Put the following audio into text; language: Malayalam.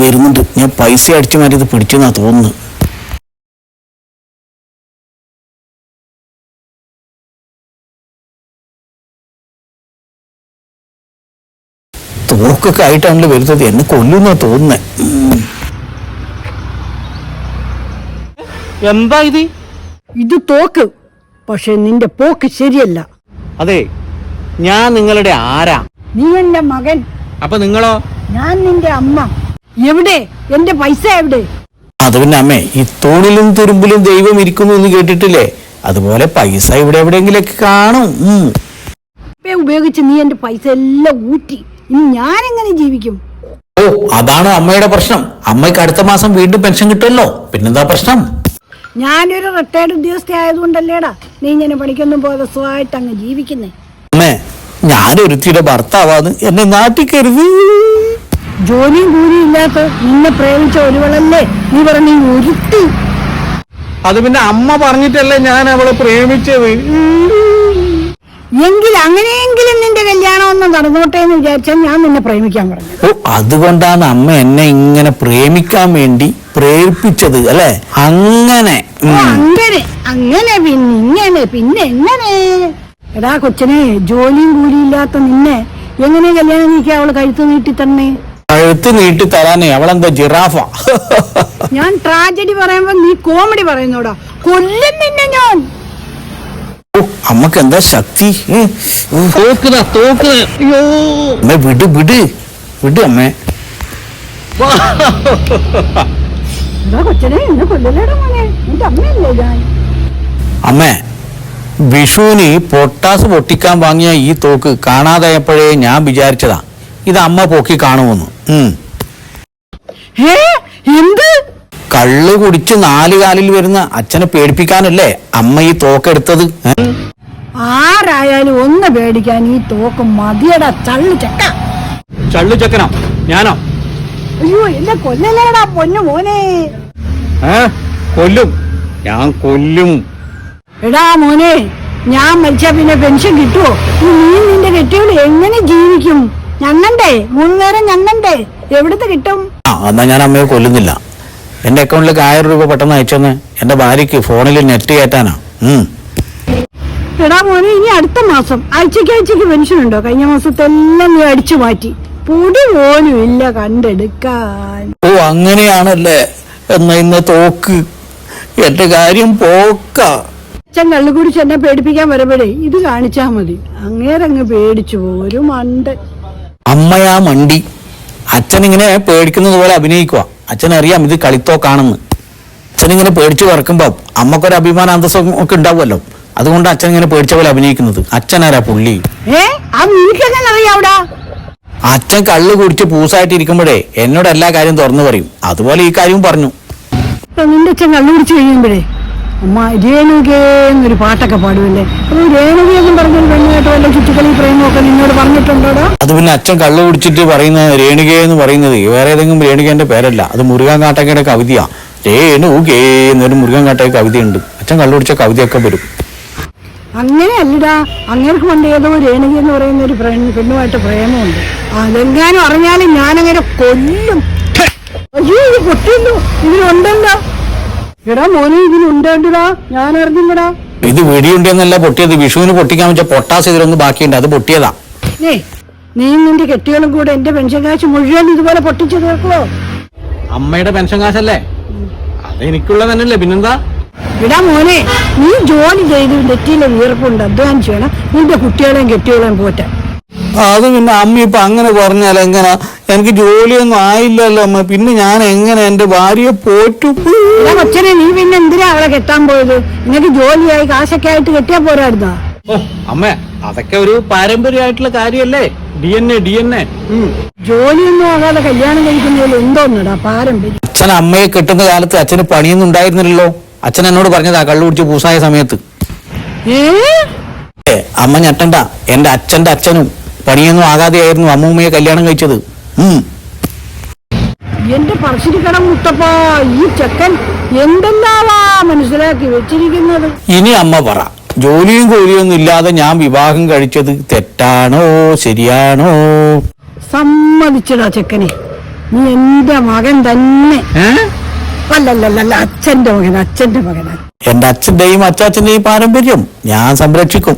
വരുന്നുണ്ട്. ഞാൻ പൈസ അടിച്ചു മാറ്റിയത് പിടിച്ചെന്നാ തോന്നുന്നു. തോക്കൊക്കെ ആയിട്ടാണല്ലോ വരുന്നത്. എന്നെ കൊല്ലുന്നാ തോന്നുന്നത് എന്താ ഇത്? ഇത് തോക്ക്. പക്ഷെ നിന്റെ പോക്ക് ശരിയല്ല. അതെ ഞാൻ നിങ്ങളുടെ ആരാ? നീ എന്റെ മകൻ. അപ്പൊ നിങ്ങളോ? ഞാൻ നിന്റെ അമ്മ. എവിടെ? എന്റെ പൈസ എവിടെ? അത് പിന്നെ അമ്മേ ഈ തോണിലും തുരുമ്പിലും ദൈവം ഇരിക്കുന്നു എന്ന് കേട്ടിട്ടില്ലേ? അതുപോലെ പൈസ ഇവിടെ എവിടെയെങ്കിലൊക്കെ കാണും. ഉപയോഗിച്ച് നീ എന്റെ പൈസ എല്ലാം ഊറ്റി. ഇനി ഞാൻ എങ്ങനെ ജീവിക്കും? ഓ അതാണ് അമ്മയുടെ പ്രശ്നം. അമ്മയ്ക്ക് അടുത്ത മാസം വീണ്ടും പെൻഷൻ കിട്ടുമല്ലോ. പിന്നെന്താ പ്രശ്നം? ഞാനൊരു റിട്ടയർഡ് ഉദ്യോഗസ്ഥ ആയതുകൊണ്ടല്ലേടാ നീ ഇങ്ങനെ പണിക്കൊന്നും പോകാതെ സ്വായിട്ട് അങ്ങ് ജീവിക്കുന്നേ. അമ്മേ ഞാനൊരുത്തിയുടെ ഭർത്താവാന്ന് എന്നെ നാട്ടിക്കരുത്. ജോലിയും കൂലിയും ഇല്ലാത്ത നിന്നെ പ്രേമിച്ച ഒരുവളല്ലേ നീ പറഞ്ഞ ഒരുത്തി അത് പിന്നെ അമ്മ പറഞ്ഞിട്ടല്ലേ ഞാൻ അവളെ പ്രേമിച്ചത്. എങ്കിൽ അങ്ങനെയെങ്കിലും നിന്റെ കല്യാണം ഒന്ന് നടന്നോട്ടെ എന്ന് വിചാരിച്ചാൽ ഞാൻ നിന്നെ പ്രേമിക്കാൻ പറഞ്ഞു ഓ അതുകൊണ്ടാണ് അമ്മ എന്നെ ഇങ്ങനെ പ്രേമിക്കാൻ വേണ്ടി പ്രേരിപ്പിച്ചത് അല്ലെ? അങ്ങനെ ഓ, ഉം. അങ്ങനെ അങ്ങനെ പിന്നെ ഇങ്ങനെ പിന്നെ എങ്ങനെ? എടാ കൊച്ചനെ ജോലിയും കൂലിയില്ലാത്ത നിന്നെ എങ്ങനെ കല്യാണം നീക്കി അവൾ കഴുത്ത് നീട്ടി തന്നെ? കഴുത്ത് നീട്ടി തരാനേ അവളെന്താ ജിറാഫ. ഞാൻ ട്രാജഡി പറയുമ്പോ നീ കോമഡി പറയുന്നോടാ. കൊല്ലും നിന്നെ ഞാൻ. ഓ അമ്മയ്ക്ക് എന്താ ശക്തി. തോക്കുതാ തോക്ക്. അയ്യോ. അമ്മേ വിട് വിട്. വിട് അമ്മേ. കൊച്ചനെ എന്നെ മോനെ. അമ്മയല്ലേ ഞാൻ? അമ്മേ വിഷുവിന് പൊട്ടാസ് പൊട്ടിക്കാൻ വാങ്ങിയ ഈ തോക്ക് കാണാതായപ്പോഴേ ഞാൻ വിചാരിച്ചതാ. ഇത് അമ്മ പൊക്കി കാണുമെന്ന്. എന്ത്? കള്ള് കുടിച്ച് നാല് കാലിൽ വരുന്ന അച്ഛനെ പേടിപ്പിക്കാനല്ലേ അമ്മ ഈ തോക്കെടുത്തത്? ആരായാലും ഒന്ന് പേടിക്കാൻ ഈ തോക്ക് മതിയടാ ചള്ളു ചക്ക. ചള്ളു ചക്കനോ? ഞാനോ? അയ്യോ എന്നെ കൊല്ലലേടാ പൊന്നു മോനെ. ഏ? കൊല്ലും. ഞാൻ കൊല്ലും. എടാ മോനെ ഞാൻ മരിച്ചാ പിന്നെ പെൻഷൻ കിട്ടുമോ നീ നിന്റെ കെട്ടിയോട് എങ്ങനെ ജീവിക്കും? ഞങ്ങണ്ടേ മൂന്ന് നേരം ഞങ്ങണ്ടേ എവിടുത്തെ കിട്ടും? ആ എന്നാ ഞാൻ അമ്മയെ കൊല്ലുന്നില്ല. എന്റെ അക്കൗണ്ടിലേക്ക് ആയിരം രൂപ പെട്ടെന്ന് അയച്ചെന്ന്. എന്റെ ഭാര്യയ്ക്ക് ഫോണിൽ നെറ്റ് കയറ്റാനാ. എടാ മോനെ ഇനി അടുത്ത മാസം ആഴ്ചക്ക് ആഴ്ചക്ക് പെൻഷൻ ഉണ്ടോ? കഴിഞ്ഞ മാസത്തെ എല്ലാം നീ അടിച്ചു മാറ്റി. പൊടി പോലും ഇല്ല കണ്ടെടുക്കാൻ. ഓ അങ്ങനെയാണല്ലേ. എന്നാ ഇന്ന് തോക്ക്. എന്റെ കാര്യം പോക്ക. അച്ഛൻ കള്ളുകുടിച്ച് എന്നെ പേടിപ്പിക്കാൻ വരുമ്പോഴേ ഇത് കാണിച്ചാ മതി. അങ്ങേരങ്ങ് പേടിച്ചു പോരും ഒരു മണ്ട് അമ്മയാ മണ്ടി. അച്ഛനിങ്ങനെ പേടിക്കുന്നത് പോലെ അഭിനയിക്കുക അച്ഛനറിയാം ഇത് കളിത്തോക്കാണെന്ന്. അച്ഛനിങ്ങനെ പേടിച്ച് പറക്കുമ്പോൾ അമ്മക്കൊരു അഭിമാന അന്തസ്സം ഒക്കെ ഉണ്ടാവുമല്ലോ. അതുകൊണ്ട് അച്ഛൻ ഇങ്ങനെ പേടിച്ച പോലെ അഭിനയിക്കുന്നത്. അച്ഛനാരാ പുള്ളി? അച്ഛൻ കള്ളു കുടിച്ച് പൂസായിട്ട് പൂസായിട്ടിരിക്കുമ്പോഴേ എന്നോട് എല്ലാ കാര്യം തുറന്നു പറയും. അതുപോലെ ഈ കാര്യവും പറഞ്ഞു. നിന്റെ അച്ഛൻ കള്ളുകുടിച്ച് കഴിയുമ്പോഴേ അമ്മ രേണുകേ എന്നൊരു പാട്ടൊക്കെ പാടുമല്ലേ അപ്പൊ രേണുക എന്നും പറഞ്ഞൊരു പെണ്ണുമായിട്ട് വല്ല ചുറ്റുകളി പ്രേമൊക്കെ നിന്നോട് പറഞ്ഞിട്ടുണ്ടോടാ? അത് പിന്നെ അച്ഛൻ കള്ളു കുടിച്ചിട്ട് പറയുന്ന രേണുക എന്ന് പറയുന്നത് വേറെ ഏതെങ്കിലും രേണുകേന്റെ പേരല്ല. അത് മുരുകാൻ കാട്ടക്കയുടെ കവിതയാ. രേണുകേ എന്നൊരു മുരുകൻ കാട്ടക കവിതയുണ്ട്. അച്ഛൻ കള്ളു കുടിച്ച കവിതയൊക്കെ വരും. അങ്ങനെ അല്ലടാ അങ്ങേർക്ക് പണ്ട് ഏതോ രേണുക എന്ന് പറയുന്ന ഒരു പെണ്ണ് പെണ്ണുമായിട്ട് പ്രേമമുണ്ട്. അതെങ്ങാനും അറിഞ്ഞാലും ഞാനങ്ങനെ കൊല്ലും. അയ്യോ ഇത് പൊട്ടിയല്ലോ ഇതിലുണ്ടല്ലോ എടാ മോനെ ഇതിലുണ്ടോടാ ഞാൻ അറിഞ്ഞില്ലടാ. ഇത് വെടിയുണ്ടെന്നല്ല പൊട്ടിയത്. വിഷുവിന് പൊട്ടിക്കാൻ വെച്ച പൊട്ടാസ് ഇതിലൊന്ന് ബാക്കിയുണ്ട്. അത് പൊട്ടിയതാ. ഏ നീ നിന്റെ കെട്ടികളും കൂടെ എന്റെ പെൻഷൻ കാശ് മുഴുവൻ ഇതുപോലെ പൊട്ടിച്ചു തീർക്കുവോ? അമ്മയുടെ പെൻഷൻ കാശല്ലേ? അത് എനിക്കുള്ള തന്നെയല്ലേ. പിന്നെന്താ? എടാ മോനെ നീ ജോലി ചെയ്ത് നെറ്റിയിലെ വീർപ്പുണ്ട്. അധ്വാനിച്ച് വേണം. നിന്റെ കുട്ടികളെയും കെട്ടികളെയും പോറ്റാൻ. അത് പിന്നെ അമ്മ ഇപ്പൊ അങ്ങനെ പറഞ്ഞാൽ എങ്ങനെ? എനിക്ക് ജോലിയൊന്നും ആയില്ലല്ലോ അമ്മ. പിന്നെ ഞാൻ എങ്ങനെ എന്റെ ഭാര്യയെ പോറ്റു? അച്ഛനെ കൊച്ചനെ നീ പിന്നെ എന്തിനാ അവളെ കെട്ടാൻ പോയത്? നിനക്ക് ജോലിയായി കാശൊക്കെ ആയിട്ട് കെട്ടിയാ പോരായിരുന്നോ? ഓ അമ്മ അതൊക്കെ ഒരു പാരമ്പര്യമായിട്ടുള്ള കാര്യല്ലേ D N A D N A ജോലിയൊന്നും ആകാതെ കല്യാണം കഴിക്കുന്നതിൽ എന്തോന്നടാ പാരമ്പര്യം? അച്ഛൻ അമ്മയെ കെട്ടുന്ന കാലത്ത് അച്ഛന് പണിയൊന്നും ഉണ്ടായിരുന്നില്ലല്ലോ. അച്ഛൻ എന്നോട് പറഞ്ഞതാ കള്ളു കുടിച്ച് പൂസായ സമയത്ത്. അമ്മ ഞെട്ടണ്ട. എന്റെ അച്ഛന്റെ അച്ഛനും പണിയൊന്നും ആകാതെയായിരുന്നു അമ്മൂമ്മയെ കല്യാണം കഴിച്ചത്. എന്റെ പറശ്ശിരിക്കണം മുത്തപ്പാ ഈ ചെക്കൻ എന്തെല്ലാവാ മനസ്സിലാക്കി വെച്ചിരിക്കുന്നത്? ഇനി അമ്മ പറ. ജോലിയും കൂലിയൊന്നും ഇല്ലാതെ ഞാൻ വിവാഹം കഴിച്ചത് തെറ്റാണോ ശരിയാണോ? സമ്മതിച്ചടാ ചെക്കനെ. നീ എന്റെ മകൻ തന്നെ. അല്ലല്ലല്ല അച്ഛന്റെ മകൻ അച്ഛന്റെ മകനാ. എന്റെ അച്ഛന്റെയും അച്ചാച്ചന്റെയും പാരമ്പര്യം ഞാൻ സംരക്ഷിക്കും.